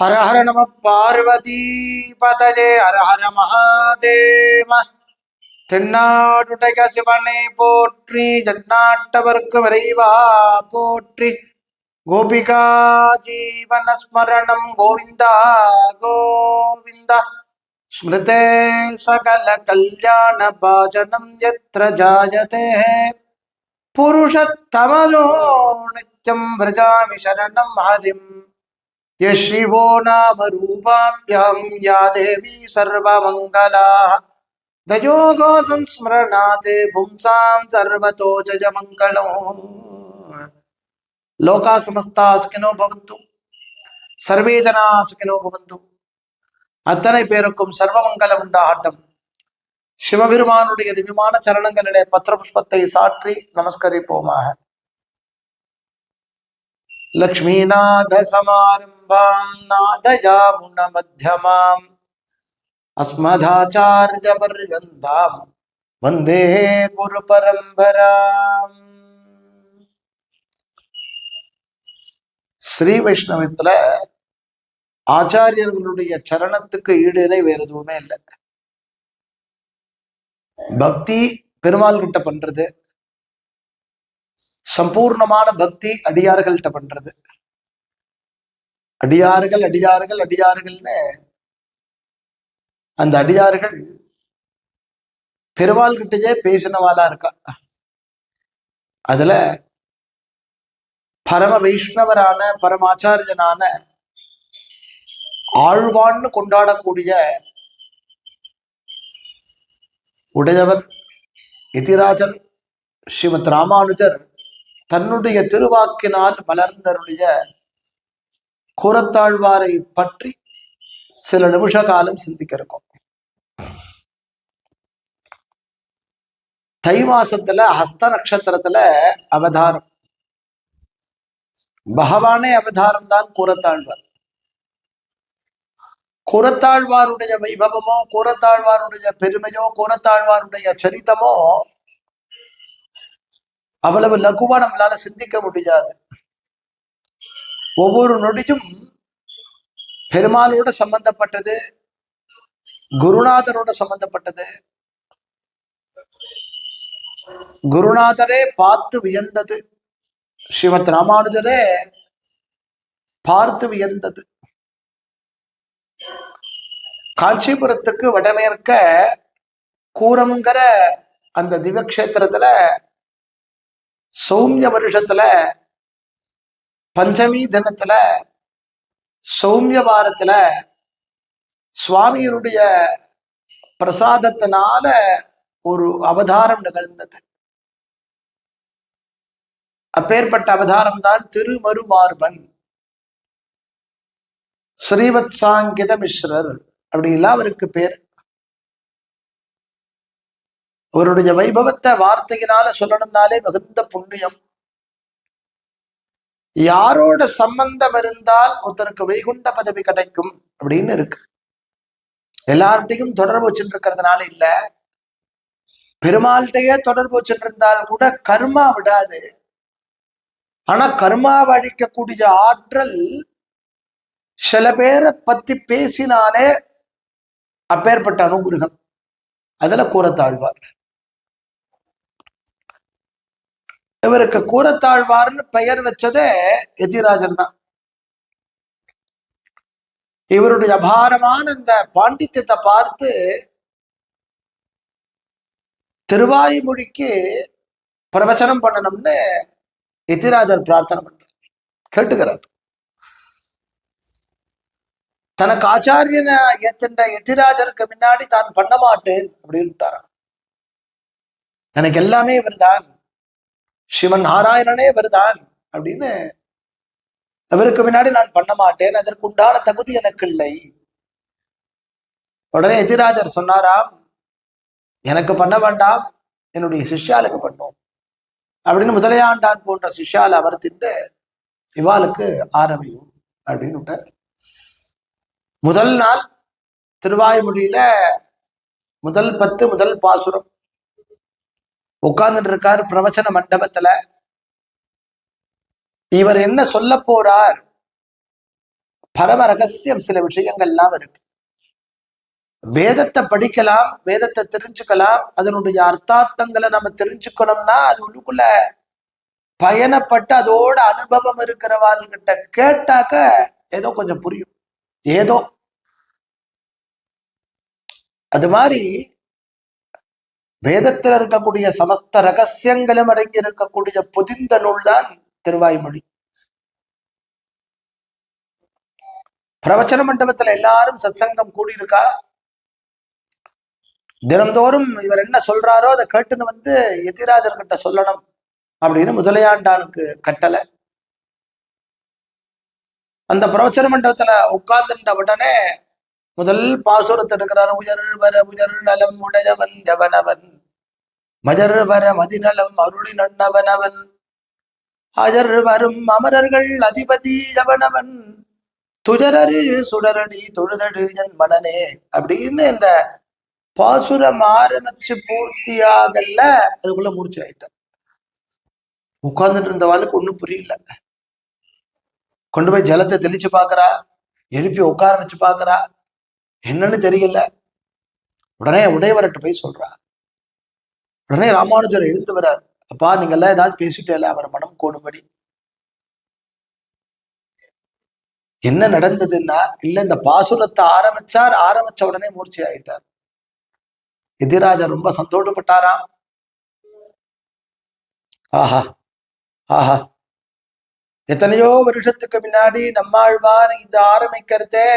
ஹர ஹர நம பார்வதி பதஜே ஹர ஹர மகாதேவ தென்னாடுடைய சிவனை போற்றி ஜன்னாட்டவர்க்கு விரைவா போற்றி கோபிகா ஜீவன ஸ்மரணம் கோவிந்தா கோவிந்தா ஸ்மிருதே சகல கல்யாண பாஜனம் யத்ர ஜாயதே புருஷத்தமனோ நித்யம் விரஜாமி சரணம் ஹரிம் य शिवो नाम रूपाभ्यां या देवी सर्वमङ्गला दयोगो संस्मरणात् पुंसां सर्वतो जयमङ्गलो लोका समस्ता सुखिनो भवन्तु சர்வே ஜனா சுகினோ பவந்து அத்தனை பேருக்கும் சர்வமங்கலம் உண்டாகட்டும் சிவபெருமானுடைய திவ்யமான சரணங்களிலே பத்திர புஷ்பத்தை சாற்றி நமஸ்கரிப்போமாக लक्ष्मीनाथसमारम्भां नादयामुनमध्यमाम् अस्मदाचार्यपर्यन्तां वन्दे குருபரம்பராம் ஸ்ரீ வைஷ்ணவத்துல ஆச்சாரியர்களுடைய சரணத்துக்கு ஈடு இணை வேற எதுவுமே இல்லை பக்தி பெருமாள் கிட்ட பண்றது சம்பூர்ணமான பக்தி அடியார்கள்ட்ட பண்றது அடியார்கள் அடியார்கள் அடியார்கள்னு அந்த அடியார்கள் பெருமாள் கிட்டயே பேசினவாளா இருக்கா? அதுல பரம வைஷ்ணவரான பரமாச்சாரியனான ஆழ்வான்னு கொண்டாடக்கூடிய உடையவர் எதிராஜர் ஸ்ரீமத் ராமானுஜர் தன்னுடைய திருவாக்கினால் மலர்ந்தருடைய கூறத்தாழ்வாரை பற்றி சில நிமிஷ காலம் சிந்திக்க இருக்கும் தை மாசத்துல ஹஸ்த நட்சத்திரத்துல அவதாரம். பகவானே அவதாரம் தான் கூறத்தாழ்வார். கூறத்தாழ்வாருடைய வைபவமோ கூறத்தாழ்வாருடைய பெருமையோ கூறத்தாழ்வாருடைய சரித்தமோ அவ்வளவு லகுவா நம்மளால சிந்திக்க முடியாது. ஒவ்வொரு நொடியும் பெருமாளோட சம்பந்தப்பட்டது குருநாதரோட சம்பந்தப்பட்டது. குருநாதரே பார்த்து வியந்தது. ஸ்ரீமத் ராமானுஜரே பார்த்து வியந்தது. காஞ்சிபுரத்துக்கு வடமேற்க கூரம்ங்கிற அந்த திவ்யக்ஷேத்திரத்துல சௌமிய வருஷத்துல பஞ்சமி தினத்துல சௌமிய வாரத்துல சுவாமியினுடைய பிரசாதத்தினால ஒரு அவதாரம் நிகழ்ந்தது. அப்பேற்பட்ட அவதாரம் தான் திருமருமார்பன் ஸ்ரீவத் சாங்கித மிஸ்ரர் அப்படின்லாம் அவருக்கு பேர். அவருடைய வைபவத்தை வார்த்தையினால சொல்லணும்னாலே மிகுந்த புண்ணியம். யாரோட சம்பந்தம் இருந்தால் ஒருத்தருக்கு வைகுண்ட பதவி கிடைக்கும் அப்படின்னு இருக்கு. எல்லார்ட்டையும் தொடர்பு வச்சுட்டு இருக்கிறதுனால இல்ல. பெருமாள்கிட்டயே தொடர்பு வச்சுட்டு இருந்தால் கூட கர்மா விடாது. ஆனா கர்மாவை அழிக்கக்கூடிய ஆற்றல் சில பேரை பத்தி பேசினாலே அப்பேற்பட்ட அனுகிரகம். அதுல கூறத்தாழ்வார். இவருக்கு கூறத்தாழ்வார்னு பெயர் வச்சதே எதிராஜர் தான். இவருடைய அபாரமான இந்த பாண்டித்யத்தை பார்த்து திருவாய்மொழிக்கு பிரவச்சனம் பண்ணணும்னு எதிராஜர் பிரார்த்தனை பண்ற கேட்டுக்கிறார். தனக்கு ஆச்சாரியனை எத்தின்ற எதிராஜருக்கு முன்னாடி தான் பண்ண மாட்டேன் அப்படின்ட்டாரான் எனக்கு எல்லாமே இவர் தான் சிவன் நாராயணனே வருதான் அப்படின்னு அவருக்கு முன்னாடி நான் பண்ண மாட்டேன் அதற்கு உண்டான தகுதி எனக்கு இல்லை உடனே எதிராஜர் சொன்னாராம் எனக்கு பண்ண வேண்டாம் என்னுடைய சிஷ்யாலுக்கு பண்ணும். அப்படின்னு முதலையாண்டான் போன்ற சிஷ்யால அமர்த்திட்டு இவாளுக்கு ஆரம்பியும் அப்படின்னு விட்டார். முதல் நாள் திருவாய்மொழியில முதல் பத்து முதல் பாசுரம் உட்கார்ந்துட்டு இருக்காரு பிரவச்சன மண்டபத்துல. இவர் என்ன சொல்ல போறார்? பரம ரகசியம் சில விஷயங்கள்லாம் இருக்கு. வேதத்தை படிக்கலாம் வேதத்தை தெரிஞ்சுக்கலாம் அதனுடைய அர்த்தார்த்தங்களை நம்ம தெரிஞ்சுக்கணும்னா அது உள்ளுக்குள்ள பயணப்பட்டு அதோட அனுபவம் இருக்கிறவாள்கிட்ட கேட்டாக்க ஏதோ கொஞ்சம் புரியும். ஏதோ. அது மாதிரி வேதத்தில் இருக்கக்கூடிய சமஸ்த ரகசியங்களும் அடங்கி இருக்கக்கூடிய புதிந்த நூல் தான் திருவாய்மொழி. பிரவச்சன மண்டபத்துல எல்லாரும் சத்சங்கம் கூடியிருக்கா? தினந்தோறும் இவர் என்ன சொல்றாரோ அதை கேட்டுன்னு வந்து எதிராஜர்கிட்ட சொல்லணும் அப்படின்னு முதலையாண்டானுக்கு கட்டளை. அந்த பிரவச்சன மண்டபத்துல உட்கார்ந்துட்ட உடனே முதல் பாசுரத்தை எடுக்கிறார் உயர் வர உயர் நலம் உடையவன் எவனவன்? மஜர் வர மதிநலம் அருளி நன்னவனவன் அஜர் வரும் அமரர்கள் அதிபதி எவனவன்? துஜரரு சுடரடி தொழுதடு என் மனனே. அப்படின்னு இந்த பாசுரம் ஆரம்பிச்சு பூர்த்தியாகல அதுக்குள்ள மூர்ச்சி ஆயிட்டான் உட்கார்ந்துட்டு இருந்தவாளுக்கு ஒண்ணும் புரியல. கொண்டு போய் ஜலத்தை தெளிச்சு பாக்குறா எழுப்பி உட்கார வச்சு பாக்குறா என்னன்னு தெரியல. உடனே உடையவர்கிட்ட போய் சொல்றா உடனே ராமானுஜர் எழுந்து வர்றார். அப்பா நீங்க எல்லாம் ஏதாவது பேசிட்டே அவர் மனம் கோணும்படி. என்ன நடந்ததுன்னா இல்ல இந்த பாசுரத்தை ஆரம்பிச்சார் ஆரம்பிச்ச உடனே மூர்ச்சி ஆயிட்டார். எதிராஜர் ரொம்ப சந்தோஷப்பட்டாராம். ஆஹா ஆஹா. எத்தனையோ வருஷத்துக்கு முன்னாடி நம்மாழ்வார் இது ஆரம்பிக்கிறதே.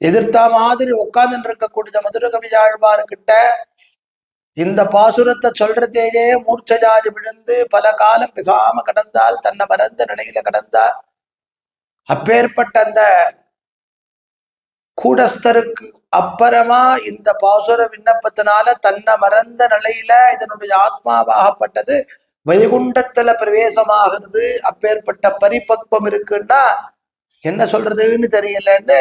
எதிர்த்தா மாதிரி உட்கார்ந்துட்டு இருக்கக்கூடிய மதுர கவியாழ்வார்கிட்ட இந்த பாசுரத்தை சொல்றதேயே மூர்ச்சஜாதி விழுந்து பல காலம் பிசாம கடந்தால் தன்னை மறந்த நிலையில கடந்தார் அப்பேற்பட்ட அந்த கூடஸ்தருக்கு அப்புறமா இந்த பாசுர விண்ணப்பத்தினால தன்னை மறந்த நிலையில இதனுடைய ஆத்மாவாகப்பட்டது. வைகுண்டத்துல பிரவேசமாகிறது. அப்பேற்பட்ட பரிபக்வம் இருக்குன்னா என்ன சொல்றதுன்னு தெரியலன்னு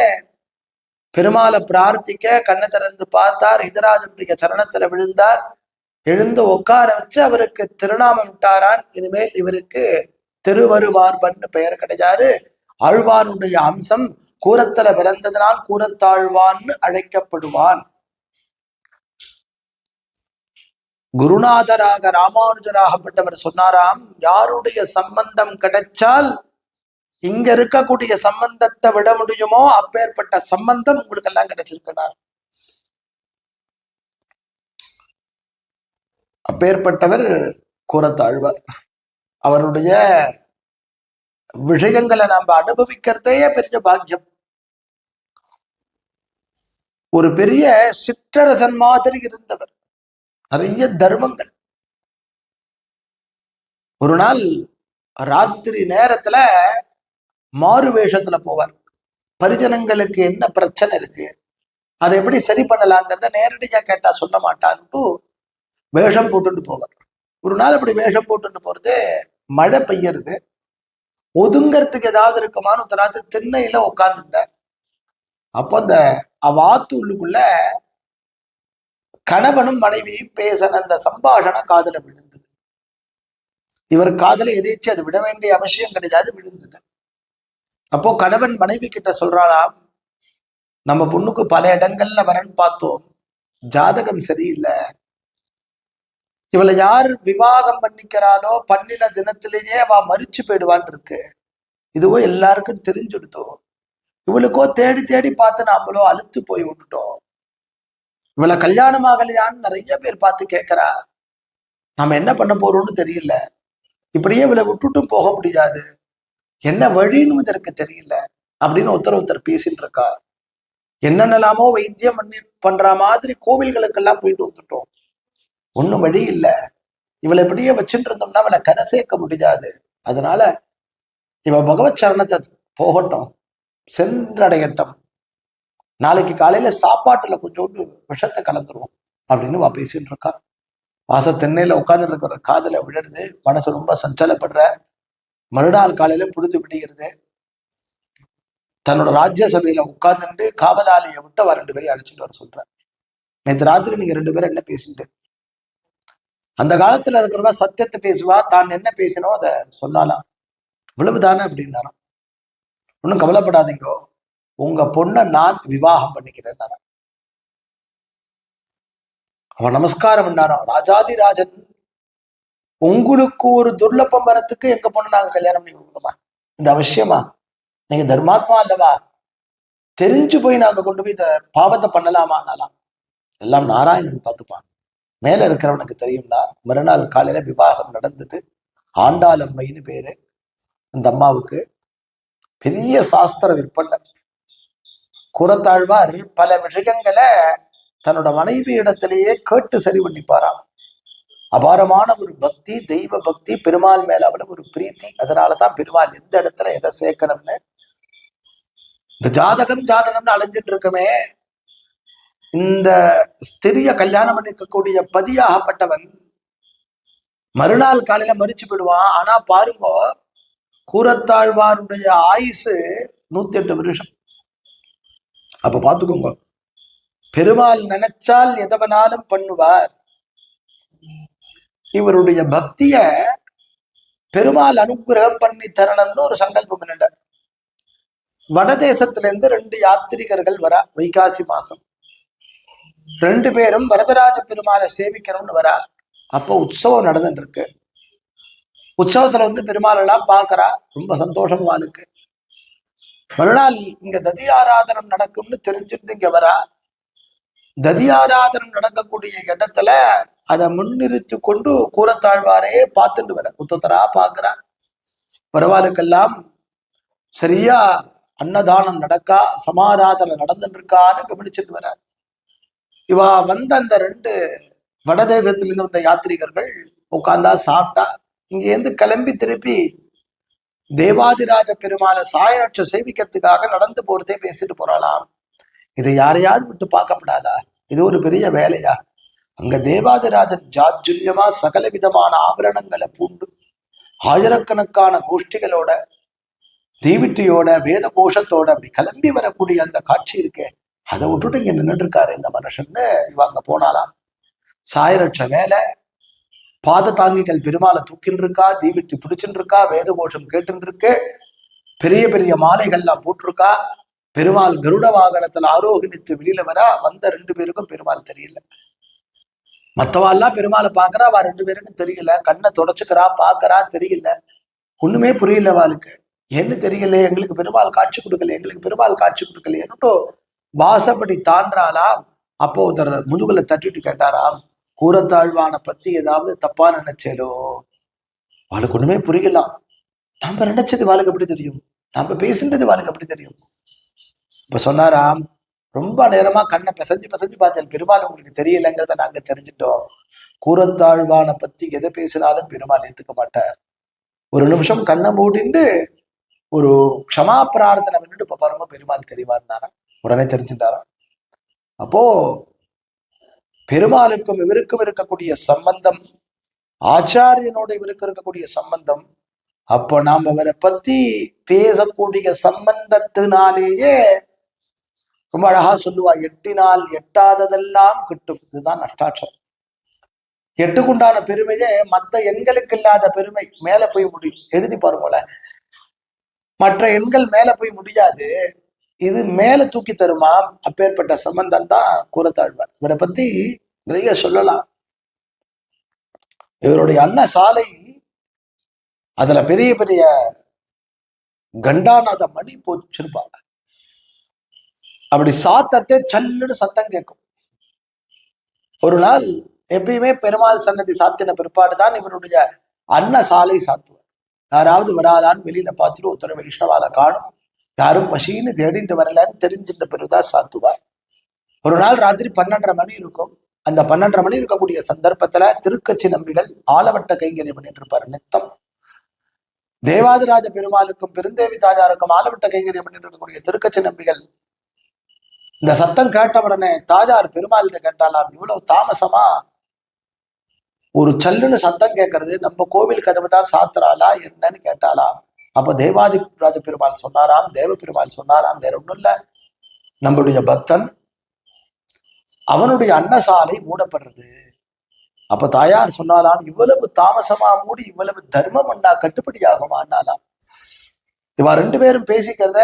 பெருமாளை பிரார்த்திக்க கண்ணை திறந்து பார்த்தார். இதராஜனுடைய சரணத்துல விழுந்தார். எழுந்து உட்கார வச்சு அவருக்கு திருநாமம் விட்டாரான் இனிமேல் இவருக்கு திருவருவார்பன்னு பெயர் கிடையாது. ஆழ்வானுடைய அம்சம் கூரத்துல பிறந்ததனால் கூரத்தாழ்வான்னு அழைக்கப்படுவான். குருநாதராக ராமானுஜராகப்பட்டவர் சொன்னாராம் யாருடைய சம்பந்தம் கிடைச்சால் இங்க இருக்கக்கூடிய சம்பந்தத்தை விட முடியுமோ அப்பேற்பட்ட சம்பந்தம் உங்களுக்கு எல்லாம் கிடைச்சிருக்கிறார் அப்பேற்பட்டவர் கூறத்தாழ்வார். அவருடைய விஷயங்களை நாம அனுபவிக்கிறதே பெரிய பாக்கியம். ஒரு பெரிய சிற்றரசன் மாதிரி இருந்தவர். நிறைய தர்மங்கள். ஒரு நாள் ராத்திரி நேரத்துல மாறு வேஷத்துல போவார். பரிஜனங்களுக்கு என்ன பிரச்சனை இருக்கு? அதை எப்படி சரி பண்ணலாங்கிறத நேரடியா கேட்டா சொல்ல மாட்டான்ட்டு வேஷம் போட்டுட்டு போவார். ஒரு நாள் அப்படி வேஷம் போட்டுட்டு போறது மழை பெய்யறது. ஒதுங்கறதுக்கு ஏதாவது இருக்குமான்னு ஒருத்தராத்து திண்ணையில உட்காந்துட்டார் அப்போ அந்த அவாத்து உள்ளுக்குள்ள கணவனும் மனைவியும் பேசின அந்த சம்பாஷண காதல விழுந்தது. இவர் காதலை எதிர்த்து அது விட வேண்டிய அவசியம் கிடையாது விழுந்தது. அப்போ கணவன் மனைவி கிட்ட சொல்றாளாம் நம்ம பொண்ணுக்கு பல இடங்கள்ல வரன் பார்த்தோம் ஜாதகம் சரியில்லை. இவளை யார் விவாகம் பண்ணிக்கிறாளோ பண்ணின தினத்திலேயே அவ மறிச்சு போயிடுவான் இருக்கு. இதுவோ எல்லாருக்கும் தெரிஞ்சுடுதோ. இவளுக்கோ தேடி தேடி பார்த்து நாமளோ அழுத்து போய் விட்டுட்டோம். இவளை கல்யாணம் ஆகலையான்னு நிறைய பேர் பார்த்து கேட்கிறா. நாம என்ன பண்ண போறோம்னு தெரியல. இப்படியே இவளை விட்டுட்டும் போக முடியாது. என்ன வழின்னு இதற்கு தெரியல அப்படின்னு ஒருத்தர் ஒருத்தர் பேசிட்டு இருக்கா என்னென்னலாமோ வைத்தியம் பண்ணி பண்ற மாதிரி கோவில்களுக்கெல்லாம் போயிட்டு வந்துட்டோம். ஒண்ணும் வழி இல்லை. இவளை இப்படியே வச்சுட்டு இருந்தோம்னா அவளை கரை சேர்க்க முடியாது. அதனால இவ பகவத் சரணத்தை போகட்டும். சென்றடையட்டும். நாளைக்கு காலையில சாப்பாட்டுல கொஞ்சோண்டு விஷத்தை கலந்துருவோம் அப்படின்னு வா பேசிட்டு இருக்கா வாச தென்னையில உட்காந்துட்டு இருக்கிற காதுல விழுறது மனசு ரொம்ப சஞ்சலப்படுற மறுநாள் காலையில புழுது விடுகிறது. தன்னோட ராஜ்யசபையில உட்கார்ந்துட்டு காவலாளியை விட்டு அவர் ரெண்டு பேரையும் அழைச்சிட்டு வர சொல்ற நேற்று ராத்திரி நீங்க ரெண்டு பேரும் என்ன பேசிட்டு? அந்த காலத்துல இருக்கிறவ சத்தியத்தை பேசுவா தான் என்ன பேசினோ அதை சொன்னாலாம். இவ்வளவுதானே அப்படின்னாராம். ஒன்றும் கவலைப்படாதீங்கோ. உங்க பொண்ணை நான் விவாகம் பண்ணிக்கிறேன் அவன் நமஸ்காரம் பண்ணாராம். ராஜாதிராஜன் உங்களுக்கு ஒரு துர்லப்பம் வரத்துக்கு எங்க பொண்ணு நாங்க கல்யாணம் பண்ணி கொடுக்கணுமா? இந்த அவசியமா? நீங்க தர்மாத்மா அல்லவா? தெரிஞ்சு போய் நாங்க கொண்டு போய் இந்த பாவத்தை பண்ணலாமானாலாம் எல்லாம் நாராயணன் பார்த்துப்பான். மேல இருக்கிறவனுக்கு தெரியும்னா மறுநாள் காலையில விவாகம் நடந்தது. ஆண்டாளம்மைன்னு பேரு. அந்த அம்மாவுக்கு பெரிய சாஸ்திர விற்பனை. குரத்தாழ்வார் பல விஷயங்களை தன்னோட மனைவி இடத்திலேயே கேட்டு சரி பண்ணிப்பாராம். அபாரமான ஒரு பக்தி தெய்வ பக்தி பெருமாள் மேல அவ்வளவு ஒரு பிரீத்தி. அதனாலதான் பெருமாள் எந்த இடத்துல எதை சேர்க்கணும்னு? இந்த ஜாதகம் ஜாதகம்னு அலைஞ்சிட்டு இருக்கமே. இந்த ஸ்திரிய கல்யாணம் பண்ணிக்கக்கூடிய பதியாகப்பட்டவன் மறுநாள் காலையில மறிச்சு போயிடுவான். ஆனா பாருங்க கூரத்தாழ்வாருடைய ஆயுசு நூத்தி எட்டு வருஷம். அப்ப பாத்துக்கோங்க. பெருமாள் நினைச்சால் எதவனாலும் பண்ணுவார். இவருடைய பக்திய பெருமாள் அனுகிரகம் பண்ணி தரணும்னு ஒரு சங்கல்பம் என்னண்ட வடதேசத்துல இருந்து ரெண்டு யாத்திரிகர்கள் வரா வைகாசி மாசம். ரெண்டு பேரும் வரதராஜ பெருமாளை சேமிக்கணும்னு வரா. அப்போ உற்சவம் நடந்துட்டு இருக்கு உற்சவத்துல வந்து பெருமாள் எல்லாம் பாக்குறா. ரொம்ப சந்தோஷம் வாளுக்கு மறுநாள் இங்க ததி ஆராதனம் நடக்கும்னு தெரிஞ்சுட்டு இங்க வரா. ததி ஆராதனம் நடக்கக்கூடிய இடத்துல அதை முன்னிறுத்தி கொண்டு கூறத்தாழ்வாரே பார்த்துட்டு வர. உத்தரா பாக்குறா பரவாயில்லுக்கெல்லாம் சரியா அன்னதானம் நடக்கா சமாராதனை நடந்துட்டு இருக்கான்னு கவனிச்சுட்டு வர்றார் இவா வந்த அந்த ரெண்டு வடதேசத்திலிருந்து வந்த யாத்ரீகர்கள் உட்காந்தா சாப்பிட்டா இங்கேருந்து கிளம்பி திருப்பி தேவாதிராஜ பெருமாளை சாயரட்ச சேவிக்கிறதுக்காக நடந்து போறதே பேசிட்டு போறாளாம். இதை யாரையாவது விட்டு பார்க்கப்படாதா? இது ஒரு பெரிய வேலையா? அங்க தேவாதிராஜன் ஜாஜுல்யமா சகல விதமான ஆபரணங்களை பூண்டு ஆயிரக்கணக்கான கோஷ்டிகளோட தீவிட்டியோட வேத கோஷத்தோட அப்படி கிளம்பி வரக்கூடிய அந்த காட்சி இருக்கே அதை விட்டுட்டு இங்க நின்றுட்டு இருக்காரு இந்த மனுஷன்னு இவ அங்க போனாலாம் சாயரட்ச வேலை பாத தாங்கிகள் பெருமாளை தூக்கின்னு இருக்கா தீவிட்டி பிடிச்சுட்டு இருக்கா வேத கோஷம் கேட்டுன்னு இருக்கு பெரிய பெரிய மாலைகள்லாம் போட்டிருக்கா பெருமாள் கருட வாகனத்துல ஆரோகணித்து வெளியில வரா வந்த ரெண்டு பேருக்கும் பெருமாள் தெரியல. மற்றவாள்லாம் பெருமாளை பார்க்கறா வா ரெண்டு பேருக்கும் தெரியல. கண்ணை தொடச்சுக்கிறா பாக்குறா தெரியல. ஒண்ணுமே புரியல வாளுக்கு என்ன தெரியல எங்களுக்கு பெருமாள் காட்சி கொடுக்கல எங்களுக்கு பெருமாள் காட்சி கொடுக்கல என்னட்டோ வாசப்படி தாண்டாலாம் அப்போ ஒருத்தர் முதுகுல தட்டிட்டு கேட்டாராம் கூரத்தாழ்வான பத்தி ஏதாவது தப்பா நினைச்சேலோ? அவளுக்கு ஒண்ணுமே புரியலாம் நம்ம நினைச்சது வாளுக்கு எப்படி தெரியும்? நம்ம பேசுனது வாளுக்கு எப்படி தெரியும்? இப்ப சொன்னாராம் ரொம்ப நேரமா கண்ணை பிசைஞ்சு பிசைஞ்சு பார்த்தேன். பெருமாள் உங்களுக்கு தெரியலைங்கிறத நாங்க தெரிஞ்சுட்டோம். கூரத்தாழ்வான பத்தி எதை பேசினாலும் பெருமாள் ஏத்துக்க மாட்டார். ஒரு நிமிஷம் கண்ணை மூடிண்டு ஒரு க்ஷமா பிரார்த்தனை பண்ணிட்டு இப்ப பாருங்க பெருமாள் தெரிவான்னாரா உடனே தெரிஞ்சுட்டாராம் அப்போ பெருமாளுக்கும் இவருக்கும் இருக்கக்கூடிய சம்பந்தம் ஆச்சாரியனோட இவருக்கு இருக்கக்கூடிய சம்பந்தம் அப்போ நாம இவரை பத்தி பேசக்கூடிய சம்பந்தத்தினாலேயே ரொம்ப அழகா சொல்லுவா எட்டினால் எட்டாததெல்லாம் கிட்டும். இதுதான் அஷ்டாட்சம் எட்டுக்குண்டான பெருமையே மத்த எண்களுக்கு இல்லாத பெருமை மேல போய் முடியும். எழுதி பாருங்களேன் மற்ற எண்கள் மேல போய் முடியாது. இது மேல தூக்கி தருமா? அப்பேற்பட்ட சம்பந்தம் தான் கூறத்தாழ்வார். இவரை பத்தி நிறைய சொல்லலாம். இவருடைய அன்ன சாலை அதுல பெரிய பெரிய கண்டாநாத மணி போச்சிருப்பாங்க. அப்படி சாத்தத்தே சல்லுன்னு சத்தம் கேட்கும். ஒரு நாள் எப்பயுமே பெருமாள் சன்னதி சாத்தின பிற்பாடு தான் இவருடைய அன்ன சாலை சாத்துவார். யாராவது வராதான்னு வெளியில பார்த்துட்டு ஒருத்தர வைஷ்ணவால காணும். யாரும் பசின்னு தேடிட்டு வரலன்னு தெரிஞ்சிட்ட பிறகுதான் சாத்துவார். ஒரு நாள் ராத்திரி பன்னெண்டரை மணி இருக்கும். அந்த பன்னெண்டரை மணி இருக்கக்கூடிய சந்தர்ப்பத்துல திருக்கட்சி நம்பிகள் ஆலவட்ட கைங்கரியம் பண்ணிட்டு இருப்பார் நித்தம். தேவாதிராஜ பெருமாளுக்கும் பெருந்தேவி தாஜாருக்கும் ஆலவட்ட கைங்கரியம் பண்ணிட்டு இருக்கக்கூடிய திருக்கச்சி நம்பிகள் இந்த சத்தம் கேட்ட உடனே தாஜார் பெருமாள்கிட்ட கேட்டாலாம் இவ்வளவு தாமசமா ஒரு சல்லுன்னு சத்தம் கேட்கறது நம்ம கோவில் கதவு தான் சாத்துறாளா என்னன்னு கேட்டாலாம் அப்ப தேவாதி ராஜ பெருமாள் சொன்னாராம் தேவ பெருமாள் சொன்னாராம் வேற ஒண்ணும் இல்ல. நம்முடைய பக்தன் அவனுடைய அன்னசாலை மூடப்படுறது. அப்ப தாயார் சொன்னாலாம் இவ்வளவு தாமசமா மூடி இவ்வளவு தர்மம் அண்ணா கட்டுப்படி அண்ணாலாம் இவா ரெண்டு பேரும் பேசிக்கிறத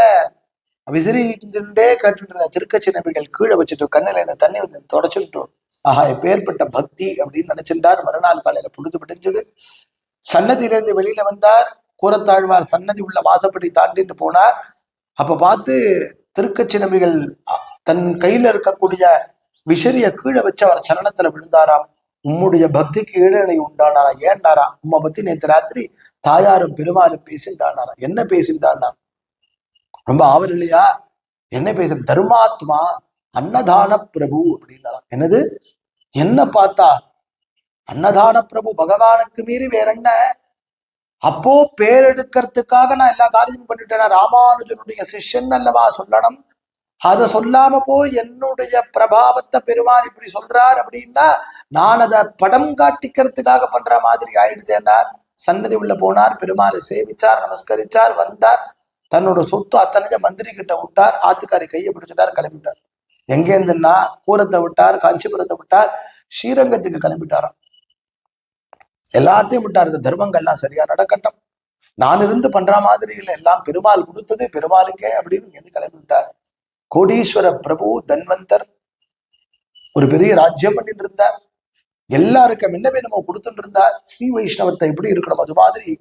விசிறிண்டே கேட்டுட்டு திருக்கச்சி நபிகள் கீழே வச்சுட்டு கண்ணில இந்த தண்ணி வந்து தொடச்சுட்டோம் ஆஹா எப்பேற்பட்ட பக்தி அப்படின்னு நினைச்சிருந்தார். மறுநாள் காலையில பொழுது பிடிஞ்சது சன்னதியிலிருந்து வெளியில வந்தார். கூரத்தாழ்வார் சன்னதி உள்ள வாசப்படி தாண்டிட்டு போனார். அப்ப பார்த்து திருக்கச்சி நபிகள் தன் கையில இருக்கக்கூடிய விசிறிய கீழே வச்சு அவர் சரணத்துல விழுந்தாராம். உம்முடைய பக்திக்கு ஈடனை உண்டானாரா? ஏண்டாரா? உம்மை பத்தி நேற்று ராத்திரி தாயாரும் பெருமாளும் பேசிண்டானாரா? என்ன பேசிண்டானா ரொம்ப ஆவல் இல்லையா என்ன பேசுற தர்மாத்மா அன்னதான பிரபு அப்படின்னா என்னது? என்ன பார்த்தா? அன்னதான பிரபு பகவானுக்கு மீறி வேற என்ன அப்போ பேர் எடுக்கிறதுக்காக நான் எல்லா காரியமும் பண்ணிட்டேன்? ராமானுஜனுடைய சிஷ்யன் அல்லவா சொல்லணும்? அதை சொல்லாம போய் என்னுடைய பிரபாவத்தை பெருமான் இப்படி சொல்றார் அப்படின்னா நான் அதை படம் காட்டிக்கிறதுக்காக பண்ற மாதிரி ஆயிடுதேன்னார் சன்னதி உள்ள போனார் பெருமாளை சேவிச்சார் நமஸ்கரிச்சார் வந்தார். தன்னோட சொத்து அத்தனைஞ்ச மந்திரி கிட்ட விட்டார். ஆத்துக்காரி கையை பிடிச்சிட்டார் கிளம்பிட்டார். எங்கேருந்துன்னா கூரத்தை விட்டார் காஞ்சிபுரத்தை விட்டார் ஸ்ரீரங்கத்துக்கு கிளம்பிட்டாராம். எல்லாத்தையும் விட்டார். இந்த தர்மங்கள்லாம் சரியா நடக்கட்டும். நான் இருந்து பண்ற மாதிரி இல்லை. எல்லாம் பெருமாள் கொடுத்தது பெருமாளுக்கே அப்படின்னு இங்கேருந்து கிளம்பிவிட்டார். கோடீஸ்வர பிரபு தன்வந்தர் ஒரு பெரிய ராஜ்யம் பண்ணிட்டு இருந்தார். எல்லாருக்கும் என்ன வேணுமோ கொடுத்துட்டு இருந்தார். ஸ்ரீ வைஷ்ணவத்தை எப்படி இருக்கணும்? அது மாதிரி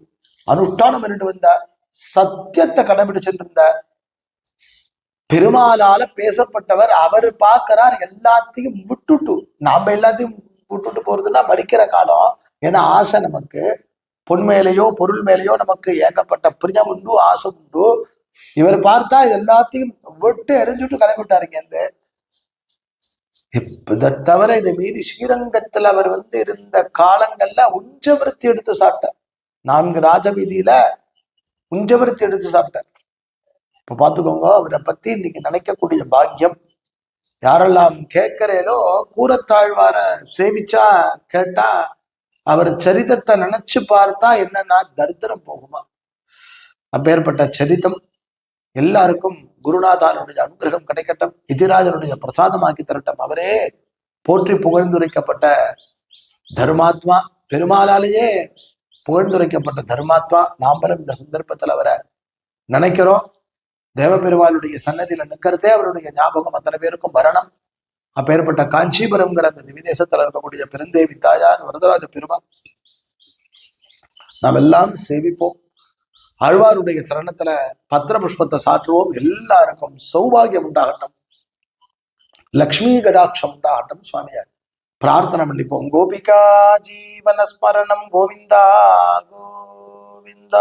அனுஷ்டானம் பண்ணிட்டு வந்தார். சத்தியத்தை கடைபிடிச்சுட்டு இருந்தார் பெருமாளால பேசப்பட்டவர் அவர் பார்க்கிறார் எல்லாத்தையும் விட்டுட்டு நாம எல்லாத்தையும் விட்டுட்டு போறதுன்னா மறிக்கிற காலம். ஏன்னா ஆசை நமக்கு. பொன் மேலேயோ பொருள் மேலேயோ நமக்கு ஏகப்பட்ட பிரியம் உண்டு ஆசை உண்டு. இவர் பார்த்தா எல்லாத்தையும் விட்டு எரிஞ்சுட்டு கிளம்பிட்டாருங்க இந்த இதை தவிர இதை மீறி ஸ்ரீரங்கத்துல அவர் வந்து இருந்த காலங்கள்ல உஞ்சவருத்தி எடுத்து சாப்பிட்டார். நான்கு ராஜவீதியில உஞ்சவருத்தி எடுத்து சாப்பிட்டார். இப்ப பாத்துக்கோங்க அவரை பத்தி இன்னைக்கு நினைக்கக்கூடிய பாக்கியம். யாரெல்லாம் கேட்கிறேனோ கூறத்தாழ்வார சேவிச்சா கேட்டா அவர் சரிதத்தை நினைச்சு பார்த்தா என்னன்னா தரித்திரம் போகுமா? அப்பேற்பட்ட சரிதம் எல்லாருக்கும் குருநாதானுடைய அனுகிரகம் கிடைக்கட்டும். எதிராஜனுடைய பிரசாதமாக்கி தரட்டும். அவரே போற்றி புகழ்ந்துரைக்கப்பட்ட தர்மாத்மா. பெருமாளாலேயே புகழ்ந்துரைக்கப்பட்ட தர்மாத்மா நாம்பளும் இந்த சந்தர்ப்பத்தில் அவரை நினைக்கிறோம். தேவபெருமாளுடைய சன்னதியில நிற்கிறதே அவருடைய ஞாபகம். அத்தனை பேருக்கும் வரணும் அப்பேற்பட்ட காஞ்சிபுரம்ங்கிற அந்த திவிதேசத்துல இருக்கக்கூடிய பெருந்தேவி தாயார் வரதராஜ பெருமாள் நாம் எல்லாம் சேவிப்போம். ஆழ்வாருடைய சரணத்துல பத்திர புஷ்பத்தை சாற்றுவோம். எல்லாருக்கும் சௌபாகியம் உண்டாகட்டும். லக்ஷ்மி கடாட்சம் உண்டாகட்டும் சுவாமியார். ప్రార్థన మండిపోం గోపికా జీవన స్మరణం గోవిందా గోవిందా.